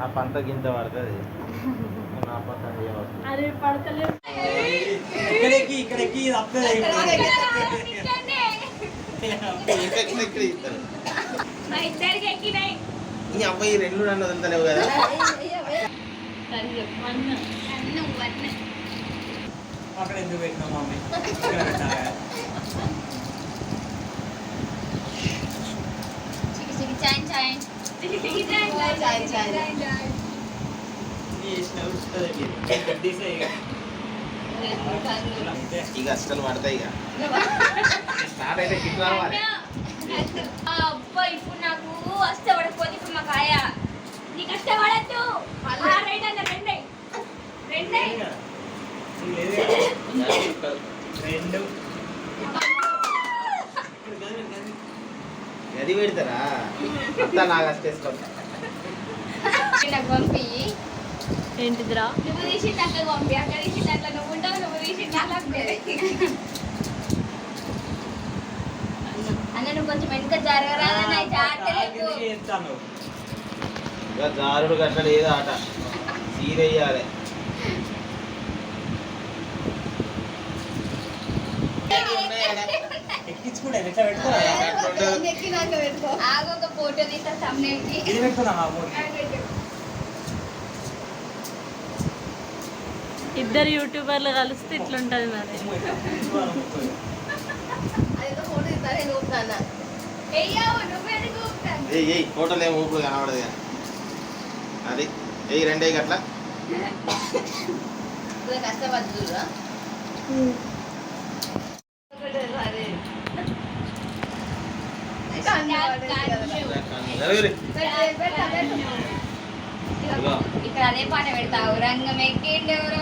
ఆ పంత గింత పడుతుంది. నా పంత అరే పడతలేదు. ఎక్కినాయి ఈ అబ్బాయి రెండు నన్ను వదులుతలేవు కదా. అక్కడ ఎందుకు పెట్టినాం మమ్మీ ఇక్కడ నీ ఇష్టం వస్తుంది గడ్డీసే ఇక అంతే. ఇక అస్సలు పడతాయి ఇక స్టార్ట్ అయితే గిట్ రావాలి అబ్బా ఇప్పుడు నాకు వస్తే పడకపోతే ఇప్పుడు మా కాయ నీకు వస్తే పడద్దు రెండు అన్న రెండే రెండే ఇది లేదు. రెండు నాకు పంపి. ఏంటిదిరా? నువ్వు తీసి దాంట్లో పంపి. అక్కడ తీసి నువ్వు ఉంటావు నువ్వు తీసి దాంట్లో అన్న నువ్వు కొంచెం వెనుక జారుడు గట్ట లేదు ఆట. సీదయ్యాలి ఎట్లా ఫోటో తీస్తా ఇది ఇద్దరు యూట్యూబర్లు కలిస్తే ఇట్లుంటది మరి. ఫోటోలు ఏమి ఊపుడు కనబడదు కానీ. అది ఏయ్ రెండే గట్ల జరుగురి ఇక్కడ అదే పాట పెడతావు రంగం ఎక్కిండు ఎవరు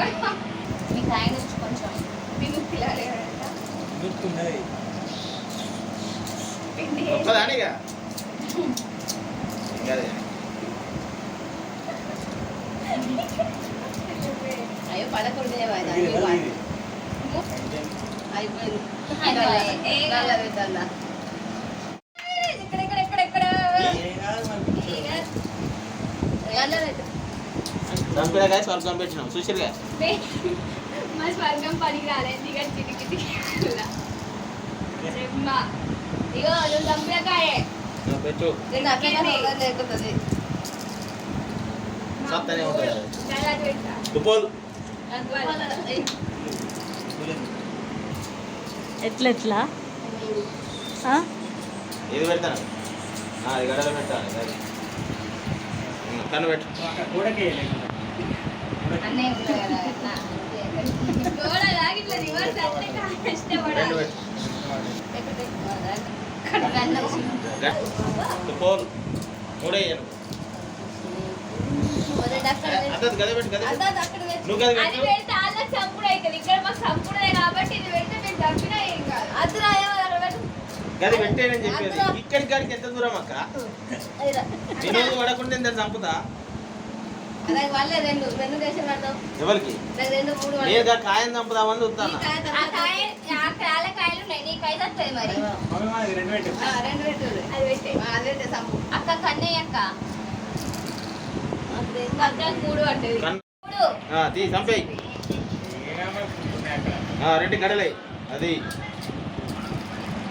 మీకు ఆయన కొంచెం మీకు పిల్లలు ఎవరంట? అయ్యో? అయిపోయింది అయిపోయింది. ఏ నల్ల పెట్టాలా ఇక్కడ ఇక్కడ ఇక్కడ ఇక్కడ ఏం కాదు మరి. నల్ల పెట్టు చంపినగా స్వర్గం పెట్టినాం చూసిరుగా మా స్వర్గం పనికి రాలేదు ఇక చిటికి ఇగో నువ్వు చంపినకాయే పెట్టు సత్తనే ఉంటుంది? ఏది పెడతాను అది గడలో పెట్టాలి. కన్ను పెట్టు. గదే పెట్టేనని చెప్పేది. ఇక్కడికి ఎంత దూరం అక్క? నేను పడకుండా చంపుతా? ఎవరికి? నాకు రెండు మూడు నేను గా కాయం చంపుదామని చూస్తాను? అక్క కన్నయ్య అక్క. మూడు ఆ, తీ చంపేయి. రెండు గడలే అది.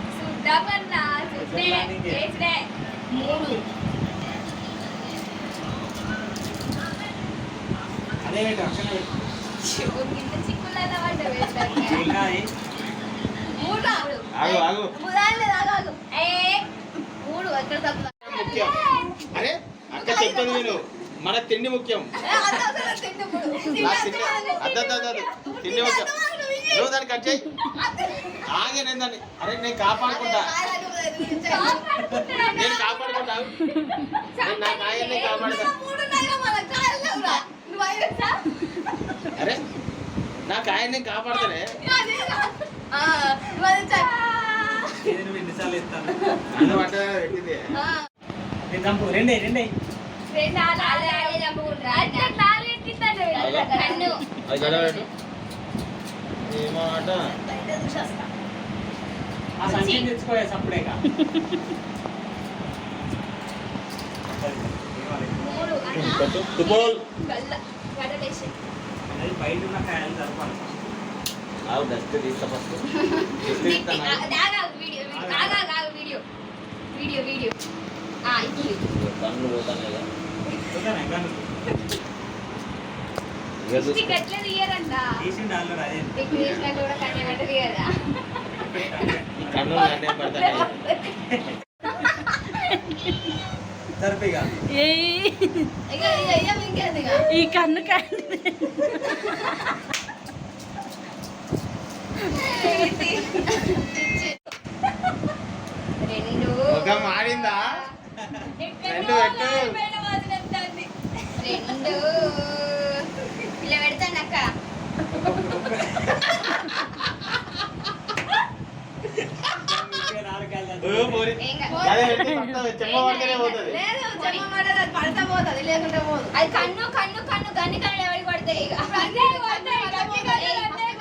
మూడు అదే పెట్టు అక్కడ పెట్టు ఇంత చిక్కులలో పడ్డవి ఇంకా అది మూడు ఆగు ఆగు ఏ మూడు ఎక్కడ తప్పు ముఖ్యం అరే అక్క చెప్తాను నేను మన తిండి ముఖ్యం. నా తిండి ముఖ్యం. నువ్వు దాన్ని కట్ చేయి. ఆగే నేను దాన్ని అరే నేను కాపాడుకుంటా నేను కాపాడుకుంటా నేను నా కాయల్ని కాపాడుతా. అరే నా కాయల్ని కాపాడుతానే ఇది నువ్వు ఎన్నిసార్లు ఇస్తాను రెండే రెండే. ఆలు ఆలు ఆలు చంపుకుంటారా? అంటే నాలుగు ఎక్కిస్తాడు. కన్ను. అది గడ పెట్టు ఏమాట ఆ సంఖ్య తెచ్చుకోయా సప్పుడేగా పెట్టు. తుపోల్ ఆవు డస్ట్ తీస్తా first video video. Video. Video ఆ ఇప్పుడు కన్ను పోతానే ఈ కన్ను కన్ను రెండు. రెండు ఇలా పెడతాను అక్క నాలుగు కాయలు ఓ, జరపాలి. పోరి. ఏం కాదు. అదే పెట్టి పక్కన చెమ్మ పడితేనే పోతుంది లేదు చెమ్మ పడదు అది పడతా పోతుంది లేకుంటే పోదు అది కన్ను కన్ను కన్ను గన్ని కన్ను ఎవరికి పడతాయి?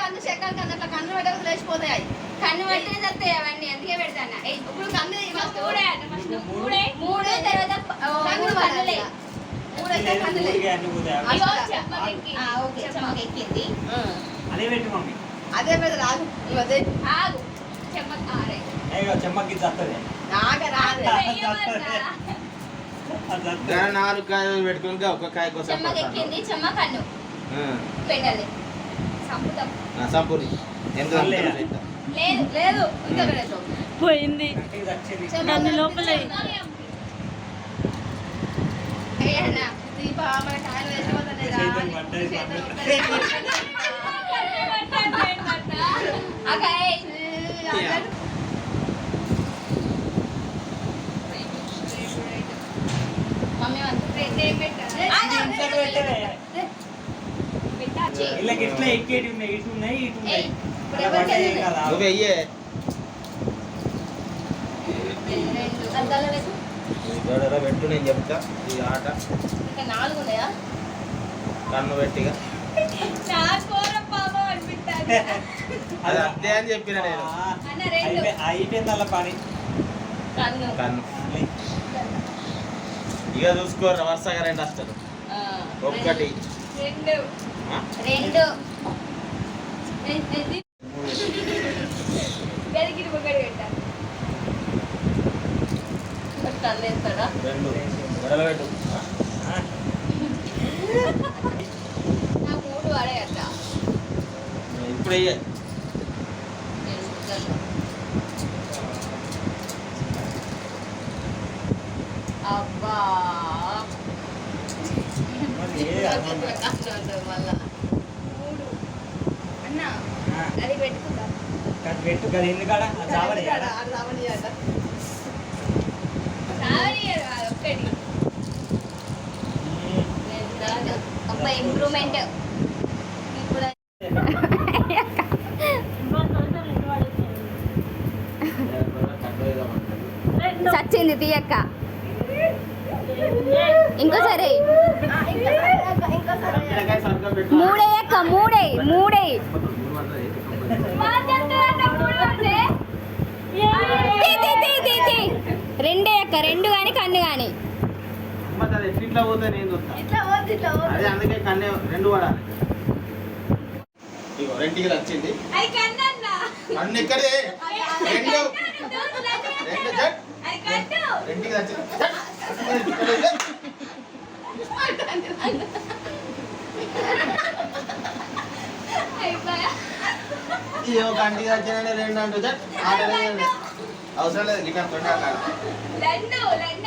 కన్ను చెక్కలు కన్ను అట్లా కన్ను పెట్టకు లేచిపోతాయి. కన్ను పడితేనే చస్తాయి అవన్నీ అందుకే పెడతాను ఇప్పుడు కన్ను ఫస్ట్ మూడే ఫస్ట్ మూడే? మూడు తర్వాత కన్ను మూడు కన్నులే. పడాలి. మూడైతే అదే పెట్టు మమ్మీ. అదే రాదు. ఆగు. చెమ్మకి చస్తుంది నాలుగు కాయలు పెట్టుకుని ఒక కాయ కోసం ఎంత పోయింది. లోపల. దీప ఇంట్లో ఇట్లా ఎక్కేటి ఉన్నాయి ఇటు ఉన్నాయి ఇటు ఉన్నాయి. నువ్వు పెట్టు నేను చెప్తా. ఈ ఆట. నాలుగు ఉన్నాయా? కన్ను పెట్టిగా నా కూర పాపం అనిపిస్తాది. అది అంతే అని చెప్పిన నేను. అయిపోయింది అలా పని. కన్ను. కన్ను. ఇక చూసుకోరు వరుసగా రెండు వస్తారు ఒక్కటి. రెండు. రెండు. ఒకటి పెట్టాలి ఇప్పుడు వెయ్యే అబ్బా. అది పెట్టు కదా ఎందుకాడ చావని ఒక్కటి ఇంప్రూవ్మెంట్ ఇప్పుడు చచ్చింది తీయక్క. ఇంకోసారి. మూడే అక్క మూడే మూడే. తీ, తీ, తీ, తీ, తీ. రెండే అక్క రెండు కానీ కన్ను కానీ రెండుకి వచ్చింది కన్ను రెండు రెండు ఇక్కడే ఒక కంటికి వచ్చిందంటే రెండు అంటూ అవసరం లేదు లండు ఆడద్దంట